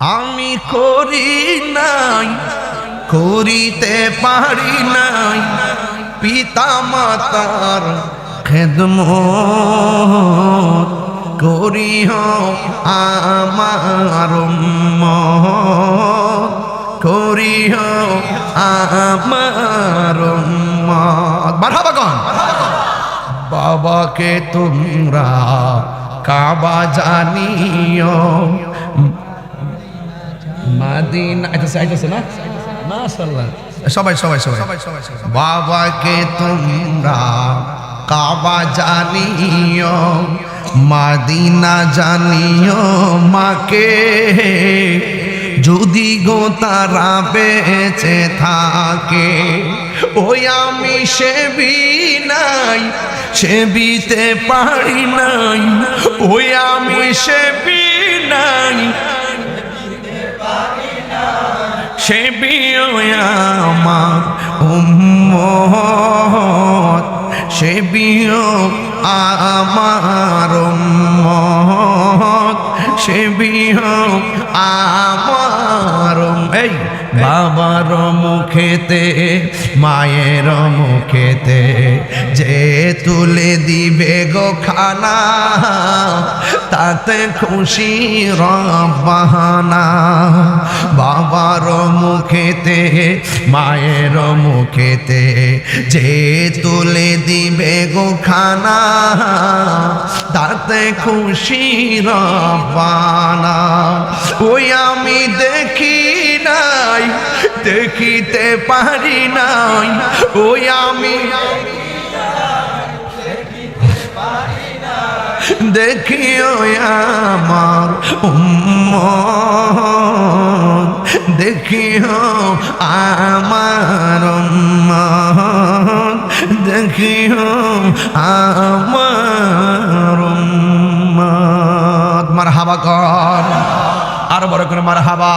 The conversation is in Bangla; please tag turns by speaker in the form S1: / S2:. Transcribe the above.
S1: আমি করি নাই, করিতে পারি নাই। পিতা মাতার খেদমত করিহ আমার করিহ আমার কন? বাবাকে তোমরা কাবা জানিও। মাদিনা আইতেছে আইতেছে না? মাশাআল্লাহ। সবাই সবাই সবাই। বাবাকে তোমরা কাবা জানিও মাদিনা জানিও মাকে। যদি গো তারা বেঁচে থাকে ওই আমি সেবি নাই সেবিতে পারি নাই ওই আমি সেবি নাই। সে আমার উম্মত, সে আমার উম্মত, সে আমার এই। বাবার মুখেতে, মায়ের মুখেতে যে তুলে দিবে গো খানা। তাতে খুশি রবানা বাবার মুখেতে, মায়ের মুখেতে যে তুলে দিবে গো খানা, তাতে খুশি রবানা ওই আমি দেখি নাই, দেখিতে পারি নাই, ওই আমি দেখিও আমার উম্মত, দেখিও আমার দেখিও আমার মার হাবা কর, আরও বড় করে মার হাবা